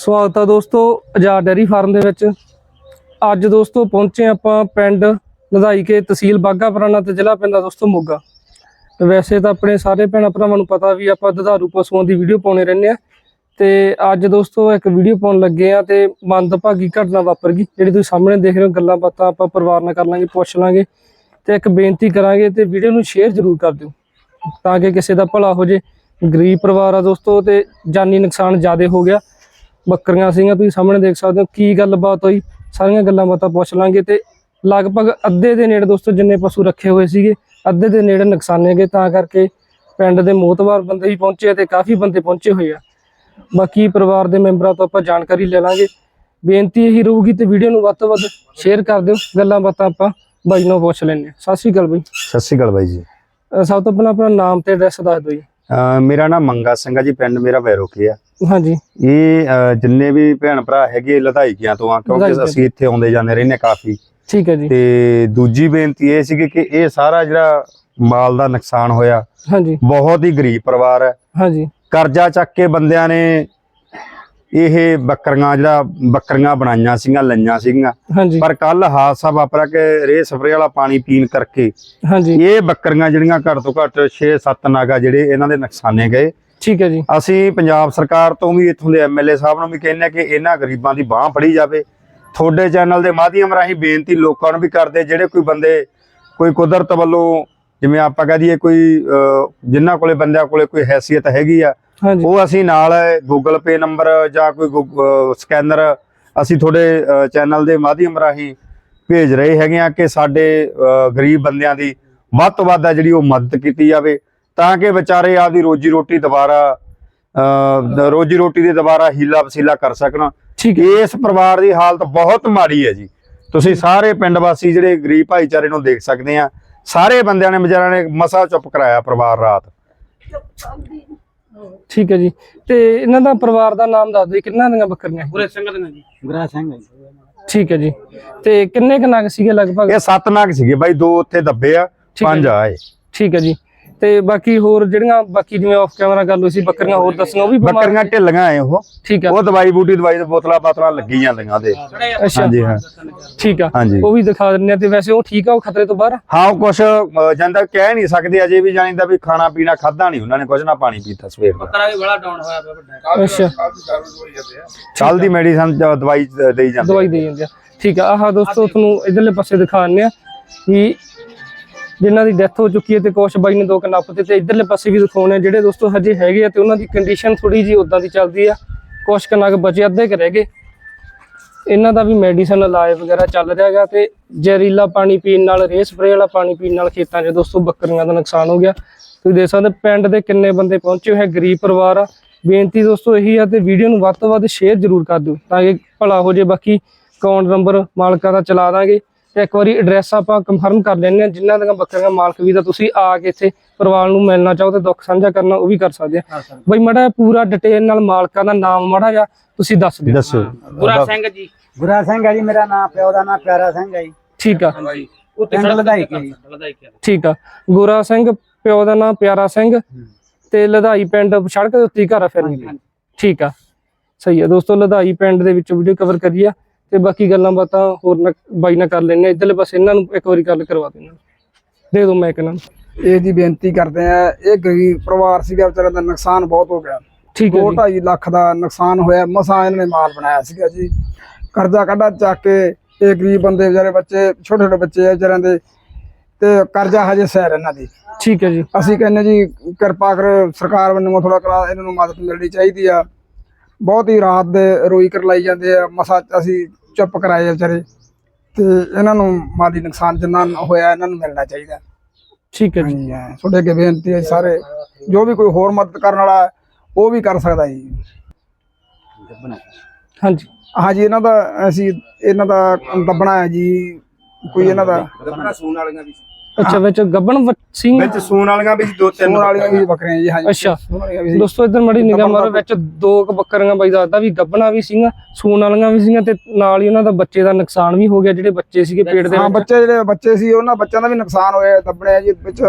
ਸਵਾਗਤ ਆ ਦੋਸਤੋ ਆਜ਼ਾਦ ਡੈਰੀ ਫਾਰਮ ਦੇ ਵਿੱਚ। ਅੱਜ ਦੋਸਤੋ ਪਹੁੰਚੇ ਆਪਾਂ ਪਿੰਡ ਲਧਾਈ ਕੇ ਤਹਿਸੀਲ ਬਾਗਾ ਪੁਰਾਣਾ ਤੇ ਜ਼ਿਲ੍ਹਾ ਪੈਂਦਾ ਦੋਸਤੋ ਮੋਗਾ। ਵੈਸੇ ਤਾਂ ਆਪਣੇ ਸਾਰੇ ਭੈਣਾਂ ਭਰਾਵਾਂ ਨੂੰ ਪਤਾ ਵੀ ਆਪਾਂ ਦੁਧਾਰੂ ਪਸ਼ੂਆਂ ਦੀ ਵੀਡੀਓ ਪਾਉਣੇ ਰਹਿੰਦੇ ਆ ਤੇ ਅੱਜ ਦੋਸਤੋ ਇੱਕ ਵੀਡੀਓ ਪਾਉਣ ਲੱਗੇ ਆ ਤੇ ਮੰਦਭਾਗੀ ਘਟਨਾ ਵਾਪਰ ਗਈ। ਜਿਹੜੀ ਤੁਸੀਂ ਸਾਹਮਣੇ ਦੇਖ ਰਹੇ ਹੋ, ਗੱਲਾਂ ਬਾਤਾਂ ਆਪਾਂ ਪਰਿਵਾਰ ਨਾਲ ਕਰ ਲਾਂਗੇ, ਪੁੱਛ ਲਾਂਗੇ। ਤੇ ਇੱਕ ਬੇਨਤੀ ਕਰਾਂਗੇ ਤੇ ਵੀਡੀਓ ਨੂੰ ਸ਼ੇਅਰ ਜ਼ਰੂਰ ਕਰ ਦਿਓ, ਤਾਂ ਕਿ ਕਿਸੇ ਦਾ ਭਲਾ ਹੋ ਜੇ। ਗਰੀਬ ਪਰਿਵਾਰ ਆ ਦੋਸਤੋ ਤੇ ਜਾਨੀ ਨੁਕਸਾਨ ਜ਼ਿਆਦਾ ਹੋ ਗਿਆ। ਬੱਕਰੀਆਂ ਸੀਗੀਆਂ ਤੁਸੀਂ ਸਾਹਮਣੇ ਦੇਖ ਸਕਦੇ ਹੋ ਕੀ ਗੱਲਬਾਤ ਹੋਈ। ਸਾਰੀਆਂ ਗੱਲਾਂ ਬਾਤਾਂ ਪੁੱਛ ਲਾਂਗੇ ਤੇ ਲਗਭਗ ਅੱਧੇ ਦੇ ਨੇੜੇ ਦੋਸਤੋ ਜਿੰਨੇ ਪਸ਼ੂ ਰੱਖੇ ਹੋਏ ਸੀਗੇ ਅੱਧੇ ਦੇ ਨੇੜੇ ਨੁਕਸਾਨੇ ਗਏ ਤਾਂ ਕਰਕੇ ਪਿੰਡ ਦੇ ਮੋਤਬਾਰ ਬੰਦੇ ਵੀ ਪਹੁੰਚੇ ਤੇ ਕਾਫੀ ਬੰਦੇ ਪਹੁੰਚੇ ਹੋਏ ਆ। ਬਾਕੀ ਪਰਿਵਾਰ ਦੇ ਮੈਂਬਰਾਂ ਤੋਂ ਆਪਾਂ ਜਾਣਕਾਰੀ ਲੈ ਲਾਂਗੇ। ਬੇਨਤੀ ਇਹੀ ਰਹੂਗੀ ਤੇ ਵੀਡੀਓ ਨੂੰ ਵੱਧ ਤੋਂ ਵੱਧ ਸ਼ੇਅਰ ਕਰ ਦਿਓ। ਗੱਲਾਂ ਬਾਤਾਂ ਆਪਾਂ ਬਾਈ ਨੂੰ ਪੁੱਛ ਹਾਂ। ਸਤਿ ਸ਼੍ਰੀ ਅਕਾਲ ਬਾਈ। ਸਤਿ ਸ਼੍ਰੀ ਅਕਾਲ ਬਾਈ ਜੀ। ਸਭ ਤੋਂ ਪਹਿਲਾਂ ਆਪਣਾ ਨਾਮ ਤੇ ਐਡਰੈਸ ਦੱਸ ਦਿਓ ਜੀ। ਮੇਰਾ ਨਾਮ ਮੰਗਾ ਸਿੰਘ ਆ ਜੀ ਪਿੰਡ ਮੇਰਾ ਵੈਰੋਕੇ ਆ। ਹਾਂਜੀ। ਇਹ ਅਹ ਜਿੰਨੇ ਵੀ ਭੈਣ ਭਰਾ ਹੈਗੇ ਲਧਾਈਕੀਆਂ ਤੋਂ ਆ ਕਿਉਂਕਿ ਲਧਾਈਕੀਆਂ ਅਸੀਂ ਇੱਥੇ ਆਉਂਦੇ ਜਾਂਦੇ ਰਹਿੰਦੇ ਕਾਫੀ। ਠੀਕ ਹੈ ਜੀ। ਤੇ ਦੂਜੀ ਬੇਨਤੀ ਇਹ ਸੀਗੀ ਕਿ ਇਹ ਸਾਰਾ ਜਿਹੜਾ ਮਾਲ ਦਾ ਨੁਕਸਾਨ ਹੋਇਆ ਹਾਂਜੀ। ਬਹੁਤ ਹੀ ਗਰੀਬ ਪਰਿਵਾਰ ਹੈ। ਹਾਂਜੀ। ਕਰਜ਼ਾ ਚੱਕ ਕੇ ਬੰਦਿਆਂ ਨੇ ਇਹ ਬੱਕਰੀਆਂ ਜਿਹੜਾ ਬੱਕਰੀਆਂ ਬਣਾਈਆਂ ਸੀਗੀਆਂ ਲਈਆਂ ਸੀਗੀਆਂ। ਹਾਂਜੀ। ਪਰ ਕੱਲ ਹਾਦਸਾ ਵਾਪਰਿਆ ਕਿ ਰੇ ਸਪਰੇ ਵਾਲਾ ਪਾਣੀ ਪੀਣ ਕਰਕੇ ਹਾਂਜੀ। ਇਹ ਬੱਕਰੀਆਂ ਜਿਹੜੀਆਂ ਘੱਟ ਤੋਂ ਘੱਟ 6-7 ਨਾਗਾ ਜਿਹੜੇ ਇਹਨਾਂ ਦੇ ਨੁਕਸਾਨੇ ਗਏ। ਠੀਕ ਹੈ ਜੀ। ਅਸੀਂ ਪੰਜਾਬ ਸਰਕਾਰ ਤੋਂ ਵੀ ਇੱਥੋਂ ਦੇ ਐਮਐਲਏ ਸਾਹਿਬ ਨੂੰ ਵੀ ਕਹਿੰਦੇ ਹਾਂ ਕਿ ਇਹਨਾਂ ਗਰੀਬਾਂ ਦੀ ਬਾਹ ਫੜੀ ਜਾਵੇ। ਤੁਹਾਡੇ ਚੈਨਲ ਦੇ ਮਾਧਿਅਮ ਰਾਹੀਂ ਬੇਨਤੀ ਲੋਕਾਂ ਨੂੰ ਵੀ ਕਰਦੇ ਜਿਹੜੇ ਕੋਈ ਬੰਦੇ ਕੋਈ ਕੁਦਰਤ ਵੱਲੋਂ ਜਿਵੇਂ ਆਪਾਂ ਕਹਿ ਦਈਏ ਕੋਈ ਜਿਨ੍ਹਾਂ ਕੋਲੇ ਬੰਦਿਆਂ ਕੋਲੇ ਕੋਈ ਹੈਸੀਅਤ ਹੈਗੀ ਆ ਉਹ ਅਸੀਂ ਨਾਲ ਗੂਗਲ ਪੇ ਨੰਬਰ ਜਾਂ ਕੋਈ ਸਕੈਨਰ ਅਸੀਂ ਤੁਹਾਡੇ ਚੈਨਲ ਦੇ ਮਾਧਿਅਮ ਰਾਹੀਂ ਭੇਜ ਰਹੇ ਹੈਗੇ ਆ ਕਿ ਸਾਡੇ ਗਰੀਬ ਬੰਦਿਆਂ ਦੀ ਵੱਧ ਤੋਂ ਵੱਧ ਆ ਜਿਹੜੀ ਉਹ ਮਦਦ ਕੀਤੀ ਜਾਵੇ। ਤਾਂ ਕਿ ਵਿਚਾਰੇ ਆਪਦੀ ਰੋਜੀ ਰੋਟੀ ਦੁਬਾਰਾ ਰੋਜੀ ਰੋਟੀ ਦੇ ਦੁਬਾਰਾ ਹੀਲਾ ਵਸੀਲਾ ਕਰ ਸਕਣ। ਠੀਕ ਇਸ ਪਰਿਵਾਰ ਦੀ ਹਾਲਤ ਬਹੁਤ ਮਾੜੀ ਹੈ ਜੀ। ਤੁਸੀਂ ਸਾਰੇ ਪਿੰਡ ਵਾਸੀ ਜਿਹੜੇ ਗਰੀਬ ਭਾਈਚਾਰੇ ਨੂੰ ਦੇਖ ਸਕਦੇ ਆ ਸਾਰੇ ਬੰਦਿਆਂ ਨੇ ਵਿਚਾਰਿਆਂ ਨੇ ਮਸਾ ਚੁੱਪ ਕਰਾਇਆ ਪਰਿਵਾਰ ਰਾਤ। ਠੀਕ ਹੈ ਜੀ। ਤੇ ਇਹਨਾਂ ਦਾ ਪਰਿਵਾਰ ਦਾ ਨਾਮ ਦੱਸ ਦਿਓ ਕਿੰਨਾ ਦੀਆਂ ਬੱਕਰੀਆਂ? ਗੁਰਾ ਸਿੰਘ ਦੇ ਜੀ। ਗੁਰਾ ਸਿੰਘ ਠੀਕ ਹੈ ਜੀ। ਤੇ ਕਿੰਨੇ ਕੁ ਨਗ ਸੀਗੇ ਲਗਭਗ? ਇਹ ਸੱਤ ਨਾਗ ਸੀਗੇ ਬਾਈ ਦੋ ਉੱਥੇ ਦੱਬੇ ਆ ਪੰਜ ਜੀ। ਆਏ। ਠੀਕ ਹੈ ਜੀ। ਤੇ ਬਾਕੀ ਹੋਰ ਜਿਹੜੀਆਂ ਬਾਕੀ ਜਿਵੇਂ ਆਫ ਕੈਮਰਾ ਗੱਲ ਹੋਈ ਸੀ ਬੱਕਰੀਆਂ ਹੋਰ ਦੱਸਣਾ ਉਹ ਵੀ ਬਿਮਾਰ ਬੱਕਰੀਆਂ ਢਿੱਲੀਆਂ ਆਏ ਉਹ। ਠੀਕ ਹੈ ਉਹ ਦਵਾਈ ਬੂਟੀ ਦਵਾਈ ਦੇ ਬੋਤਲਾਂ ਬਾਤਲਾਂ ਲੱਗੀ ਜਾਂਦੀਆਂ ਦੇ ਅੱਛਾ। ਹਾਂਜੀ ਹਾਂ। ਠੀਕ ਆ। ਉਹ ਵੀ ਦਿਖਾ ਦਿੰਦੇ ਆ ਤੇ ਵੈਸੇ ਉਹ ਠੀਕ ਆ ਉਹ ਖਤਰੇ ਤੋਂ ਬਾਹਰ? ਆ? ਹਾਂ ਉਹ ਕੁਛ ਜਾਂਦਾ ਕਹਿ ਨਹੀਂ ਸਕਦੇ ਅਜੇ ਵੀ ਜਾਣੀਦਾ ਵੀ ਖਾਣਾ ਪੀਣਾ ਖਾਦਾ ਨਹੀਂ ਉਹਨਾਂ ਨੇ ਕੁਝ ਨਾ ਪਾਣੀ ਪੀਤਾ ਸਵੇਰ ਦਾ। ਬੱਕਰਾ ਵੀ ਬੜਾ ਡਾਊਨ ਹੋਇਆ ਪਿਆ ਵੱਡਾ। ਅੱਛਾ। ਕੱਲ ਦੀ ਮੈਡੀਸਨ ਦਵਾਈ ਦੇਈ ਜਾਂਦੇ ਦਵਾਈ ਦੇ ਜਾਂਦੇ ਆ। ਠੀਕ ਆ ਆਹ ਦੋਸਤੋ ਤੁਹਾਨੂੰ ਇਧਰਲੇ ਪਾਸੇ ਦਿਖਾਉਂਦੇ ਆ ਵੀ ਜਿਨ੍ਹਾਂ ਦੀ ਡੈਥ ਹੋ ਚੁੱਕੀ ਹੈ ਤੇ ਕੁਛ ਬਾਈ ਨੇ ਦੋ ਕਨੱਪ ਤੇ ਤੇ ਇਧਰਲੇ ਪਾਸੇ ਵੀ ਦਿਖਾਉਣੇ ਆ, ਜਿਹੜੇ ਦੋਸਤੋ ਹਜੇ ਹੈਗੇ ਆ ਤੇ ਉਹਨਾਂ ਦੀ ਕੰਡੀਸ਼ਨ ਥੋੜੀ ਜੀ ਉਦਾਂ ਦੀ ਚੱਲਦੀ ਆ। ਕੁਛ ਕਨਕ ਬਚੇ, ਅੱਧੇ ਕੁ ਰਹਿ ਗਏ। ਇਹਨਾਂ ਦਾ ਵੀ ਮੈਡੀਸਨ ਇਲਾਜ ਵਗੈਰਾ ਚੱਲ ਰਿਹਾ ਹੈਗਾ ਤੇ ਜ਼ਹਿਰੀਲਾ ਪਾਣੀ ਪੀਣ ਨਾਲ ਰੇ ਸਪਰੇ ਵਾਲਾ ਪਾਣੀ ਪੀਣ ਨਾਲ ਖੇਤਾਂ 'ਚ ਦੋਸਤੋ ਬੱਕਰੀਆਂ ਦਾ ਨੁਕਸਾਨ ਹੋ ਗਿਆ। ਤੁਸੀਂ ਦੇਖ ਸਕਦੇ ਹੋ, ਪਿੰਡ ਦੇ ਕਿੰਨੇ ਬੰਦੇ ਪਹੁੰਚੇ ਹੋਏ ਗਰੀਬ ਪਰਿਵਾਰ ਆ। ਬੇਨਤੀ ਦੋਸਤੋ ਇਹੀ ਆ ਤੇ ਵੀਡੀਓ ਨੂੰ ਵੱਧ ਤੋਂ ਵੱਧ ਸ਼ੇਅਰ ਜ਼ਰੂਰ ਕਰ ਦਿਓ, ਤਾਂ ਕਿ ਭਲਾ ਹੋ ਜੇ। ਬਾਕੀ ਅਕਾਊਂਟ ਨੰਬਰ ਮਾਲਕਾਂ ਦਾ ਚਲਾ ਦਾਂਗੇ। ਤੇ ਇੱਕ ਵਾਰੀ ਐਡਰੈਸ ਆਪਾਂ ਕੰਫਰਮ ਕਰ ਲੈਣੇ ਆ ਜਿਨ੍ਹਾਂ ਦੀਆਂ ਬੱਕਰੀਆਂ ਮਾਲਕ ਵੀ ਦਾ ਤੁਸੀਂ ਆ ਕੇ ਇੱਥੇ ਪਰਿਵਾਰ ਨੂੰ ਮਿਲਣਾ ਚਾਹੋ ਤੇ ਦੁੱਖ ਸਾਂਝਾ ਕਰਨਾ ਉਹ ਵੀ ਕਰ ਸਕਦੇ ਆ। ਬਈ ਮੜਾ ਪੂਰਾ ਡਿਟੇਲ ਨਾਲ ਮਾਲਕਾਂ ਦਾ ਨਾਮ ਮੜਾ ਜਾ ਤੁਸੀਂ ਦੱਸ ਦਿਓ। ਦੱਸੋ। ਗੁਰਾ ਸਿੰਘ ਜੀ। ਗੁਰਾ ਸਿੰਘ ਹੈ ਜੀ ਮੇਰਾ ਨਾਮ ਪਿਓ ਦਾ ਨਾਮ ਪਿਆਰਾ ਸਿੰਘ ਹੈ ਜੀ। ਠੀਕ ਆ। ਉੱਤੇ ਪਿੰਡ ਲਧਾਈ ਕੇ ਜੀ। ਲਧਾਈ ਕੇ ਠੀਕ ਆ। ਗੋਰਾ ਸਿੰਘ ਪਿਓ ਦਾ ਨਾਮ ਪਿਆਰਾ ਸਿੰਘ ਤੇ ਲਧਾਈ ਪਿੰਡ ਸੜਕ ਦੇ ਉੱਤੇ ਹੀ ਘਰ ਆ ਫਿਰ। ਠੀਕ ਆ। ਸਹੀ ਆ ਦੋਸਤੋ ਲਧਾਈ ਪਿੰਡ ਦੇ ਵਿੱਚ ਵੀਡੀਓ ਕਵਰ ਕਰੀ ਆ ਤੇ ਬਾਕੀ ਗੱਲਾਂ ਬਾਤਾਂ ਹੋਰ ਨਾ ਬਾਈ ਨਾਲ ਕਰ ਲੈਣੇ ਇਧਰਲੇ ਪਾਸੇ ਇਹਨਾਂ ਨੂੰ ਇੱਕ ਵਾਰੀ ਗੱਲ ਕਰਵਾ ਦੇਣਾ ਦੇ ਦਿਓ ਮੈਂ ਇਹਨਾਂ ਨੂੰ। ਇਹ ਦੀ ਬੇਨਤੀ ਕਰਦੇ ਆ ਇਹ ਗਰੀਬ ਪਰਿਵਾਰ ਸੀਗਾ ਵਿਚਾਰੇ ਦਾ ਨੁਕਸਾਨ ਬਹੁਤ ਹੋ ਗਿਆ। ਠੀਕ ਹੈ ਦੋ ਜੀ ਢਾਈ ਲੱਖ ਦਾ ਨੁਕਸਾਨ ਹੋਇਆ ਮਸਾਂ ਇਹਨਾਂ ਨੇ ਮਾਲ ਬਣਾਇਆ ਸੀਗਾ ਜੀ। ਕਰਜ਼ਾ ਕੱਢਾ ਚੱਕ ਕੇ ਇਹ ਗਰੀਬ ਬੰਦੇ ਵਿਚਾਰੇ ਬੱਚੇ ਛੋਟੇ ਛੋਟੇ ਬੱਚੇ ਆ ਵਿਚਾਰਿਆਂ ਦੇ ਤੇ ਕਰਜ਼ਾ ਹਜੇ ਸਹਿਰ ਇਹਨਾਂ ਦੀ। ਠੀਕ ਹੈ ਜੀ। ਅਸੀਂ ਕਹਿੰਦੇ ਜੀ ਕਿਰਪਾ ਕਰ ਸਰਕਾਰ ਵੱਲੋਂ ਥੋੜਾ ਕਰਾ ਇਹਨਾਂ ਨੂੰ ਮਦਦ ਮਿਲਣੀ ਚਾਹੀਦੀ ਆ। ਬਹੁਤ ਹੀ ਰਾਤ ਦੇ ਰੋਈ ਕਰ ਲਾਈ ਜਾਂਦੇ ਆ ਮਸਾ ਅਸੀਂ ਚੁੱਪ ਕਰਾਏ ਆ ਵਿਚਾਰੇ। ਤੇ ਇਹਨਾਂ ਨੂੰ ਮਾਲੀ ਨੁਕਸਾਨ ਜਿੰਨਾ ਹੋਇਆ ਇਹਨਾਂ ਨੂੰ ਮਿਲਣਾ ਚਾਹੀਦਾ। ਠੀਕ ਹੈ ਜੀ। ਹਾਂ। ਤੁਹਾਡੇ ਅੱਗੇ ਬੇਨਤੀ ਹੈ ਸਾਰੇ। ਜੋ ਵੀ ਕੋਈ ਹੋਰ ਮਦਦ ਕਰਨ ਵਾਲਾ ਹੈ, ਉਹ ਵੀ ਕਰ ਸਕਦਾ ਜੀ। ਹਾਂਜੀ। ਹਾਂਜੀ ਇਹਨਾਂ ਦਾ ਅਸੀਂ ਇਹਨਾਂ ਦਾ ਦੱਬਣਾ ਹੈ ਜੀ। ਕੋਈ ਇਹਨਾਂ ਦਾ ਅੱਛਾ ਵਿੱਚ ਗੱਬਣ ਸਿੰਘ ਵਿੱਚ ਸੂਣ ਵਾਲੀਆਂ ਵੀ ਦੋ ਸੂਣ ਵਾਲੀਆਂ ਵੀ ਬੱਕਰੀਆਂ ਜੀ ਹਾਂਜੀ। ਅੱਛਾ। ਸੂਣ ਵਾਲੀਆਂ ਵੀ ਸੀ। ਦੋਸਤੋ ਇਧਰ ਮੜੀ ਨਿਗਾਹ ਮਾਰੋ ਵਿੱਚ ਦੋ ਕੁ ਬੱਕਰੀਆਂ ਬਾਈ ਦੱਸਦਾ ਵੀ ਗੱਬਣਾ ਵੀ ਸੀਗੀਆਂ ਸੂਣ ਵਾਲੀਆਂ ਵੀ ਸੀਗੀਆਂ ਤੇ ਨਾਲ ਹੀ ਉਹਨਾਂ ਦਾ ਬੱਚੇ ਦਾ ਨੁਕਸਾਨ ਵੀ ਹੋ ਗਿਆ ਜਿਹੜੇ ਬੱਚੇ ਸੀਗੇ ਪੇਟ ਦੇ ਹਾਂ ਬੱਚੇ ਜਿਹੜੇ ਬੱਚੇ ਸੀ ਉਹਨਾਂ ਬੱਚਿਆਂ ਦਾ ਵੀ ਨੁਕਸਾਨ ਹੋਇਆ ਦੱਬਣੇ ਜੀ ਵਿੱਚ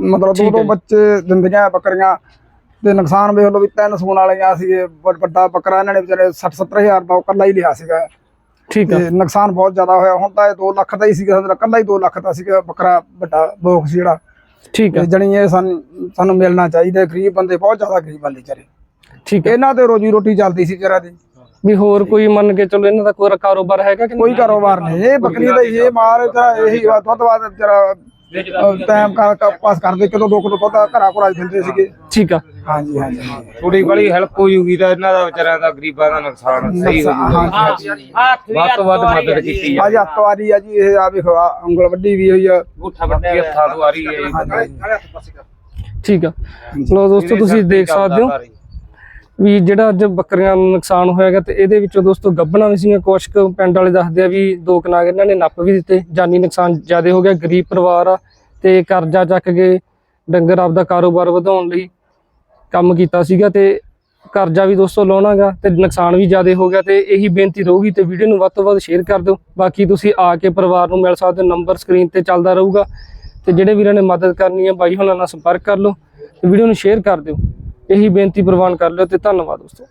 ਮਤਲਬ ਦੋ ਦੋ। ਬੱਚੇ ਦਿੰਦੀਆਂ ਬੱਕਰੀਆਂ ਤੇ ਨੁਕਸਾਨ ਵੇਖ ਲਓ ਵੀ ਤਿੰਨ ਸੂਣ ਵਾਲੀਆਂ ਸੀ ਵੱਡਾ ਬੱਕਰਾ ਇਹਨਾਂ ਨੇ ਵਿਚਾਰੇ 60 70000 ਦਾ ਉਹ ਕੱਲਾ ਹੀ ਲਿਆ ਸੀਗਾ। ਠੀਕ ਤੇ ਨੁਕਸਾਨ ਬਹੁਤ ਜ਼ਿਆਦਾ ਹੋਇਆ। ਹੁਣ ਤਾਂ ਇਹ 2 ਲੱਖ ਦਾ ਹੀ ਸੀਗਾ ਸਾਡਾ ਕੱਲਾ ਹੀ 2 ਲੱਖ ਦਾ ਸੀਗਾ ਬੱਕਰਾ ਵੱਡਾ ਬੋਕ ਸੀ ਜਿਹੜਾ। ਠੀਕ ਤੇ ਜਣੀ ਇਹ ਸਾਨੂੰ ਸਾਨੂੰ ਮਿਲਣਾ ਚਾਹੀਦਾ। ਗਰੀਬ ਬੰਦੇ ਬਹੁਤ ਜ਼ਿਆਦਾ ਗਰੀਬ ਬੰਦੇ ਵਿਚਾਰੇ। ਠੀਕ ਆ। ਇਹਨਾਂ ਤੇ ਰੋਜੀ ਰੋਟੀ ਚੱਲਦੀ ਸੀ ਵਿਚਾਰਾ ਦੀ। ਵੀ ਹੋਰ ਕੋਈ ਮੰਨ ਕੇ ਚਲੋ ਇਹਨਾਂ ਦਾ ਕੋਈ ਕਾਰੋਬਾਰ ਹੈਗਾ ਕਿ ਕੋਈ ਕਾਰੋਬਾਰ ਨਹੀਂ। ਇਹ ਬੱਕਰੀ ਦਾ ਹੀ ਇਹ ਮਾਲ ਤਾਂ ਇਹੀ ਵਾ ਦੁੱਧ ਬਾਦ ਵਿਚਾਰਾ ਟਾਈਮ ਕਰ ਪਾਸ ਕਰਦੇ ਕਿਲੋ ਦੋ ਕਿਲੋ ਦੁੱਧ ਘਰਾਂ ਕੋਲ ਦਿੰਦੇ ਸੀਗੇ। ਠੀਕ ਆ। ਹਾਂਜੀ ਹਾਂਜੀ। ਥੋੜੀ ਬੜੀ ਹੈਲਪ ਹੋ ਜੂਗੀ ਤਾਂ ਇਹਨਾਂ ਦਾ ਵਿਚਾਰਿਆਂ ਦਾ ਗਰੀਬਾਂ ਦਾ ਨੁਕਸਾਨ ਸਹੀ ਹੋ ਜੂਗਾ। ਵੱਧ ਤੋਂ ਵੱਧ ਮਦਦ ਕੀਤੀ ਅੱਜ ਅੱਤਵਾਦੀ ਆ ਜੀ ਇਹ ਆ ਵੇਖੋ ਉਂਗਲ ਵੱਡੀ ਵੀ ਹੋਈ ਆ। ਉਠਾ ਵੱਡੇ ਹੱਥਾਂ ਤੋਂ ਆ ਰਹੀ ਹੈ। ਠੀਕ ਆ। ਲੋ ਦੋਸਤੋ ਤੁਸੀਂ ਦੇਖ ਸਕਦੇ ਹੋ। ਵੀ ਜਿਹੜਾ ਅੱਜ ਬੱਕਰੀਆਂ ਨੂੰ ਨੁਕਸਾਨ ਹੋਇਆਗਾ ਤੇ ਇਹਦੇ ਵਿੱਚੋਂ ਦੋਸਤੋ ਗੱਬਣਾ ਵੀ ਸੀਗਾ ਕੁਛ ਕੁ ਪਿੰਡ ਵਾਲੇ ਦੱਸਦੇ ਆ ਵੀ ਦੋ ਕਨਾਗ ਇਹਨਾਂ ਨੇ ਨੱਪ ਵੀ ਦਿੱਤੇ, ਜਾਨੀ ਨੁਕਸਾਨ ਜ਼ਿਆਦਾ ਹੋ ਗਿਆ, ਗਰੀਬ ਪਰਿਵਾਰ ਆ ਤੇ ਕਰਜ਼ਾ ਚੱਕ ਕੇ ਡੰਗਰ ਆਪਦਾ ਕਾਰੋਬਾਰ ਵਧਾਉਣ ਲਈ ਕੰਮ ਕੀਤਾ ਸੀਗਾ ਤੇ ਕਰਜ਼ਾ ਵੀ ਦੋਸਤੋ ਲਾਉਣਾਗਾ ਤੇ ਨੁਕਸਾਨ ਵੀ ਜ਼ਿਆਦਾ ਹੋ ਗਿਆ ਤੇ ਇਹੀ ਬੇਨਤੀ ਰਹੂਗੀ ਤੇ ਵੀਡੀਓ ਨੂੰ ਵੱਧ ਤੋਂ ਵੱਧ ਸ਼ੇਅਰ ਕਰ ਦਿਓ। ਬਾਕੀ ਤੁਸੀਂ ਆ ਕੇ ਪਰਿਵਾਰ ਨੂੰ ਮਿਲ ਸਕਦੇ ਹੋ, ਨੰਬਰ ਸਕਰੀਨ ਤੇ ਚੱਲਦਾ ਰਹੂਗਾ ਤੇ ਜਿਹੜੇ ਵੀਰਾਂ ਨੇ ਮਦਦ ਕਰਨੀ ਹੈ ਬਾਈ ਹੁਣਾਂ ਨਾਲ ਸੰਪਰਕ ਕਰ ਲਓ ਤੇ ਵੀਡੀਓ ਨੂੰ ਸ਼ੇਅਰ ਕਰ ਦਿਓ। ਇਹੀ ਬੇਨਤੀ ਪ੍ਰਵਾਨ ਕਰ ਲਿਓ ਤੇ ਧੰਨਵਾਦ ਦੋਸਤੋ।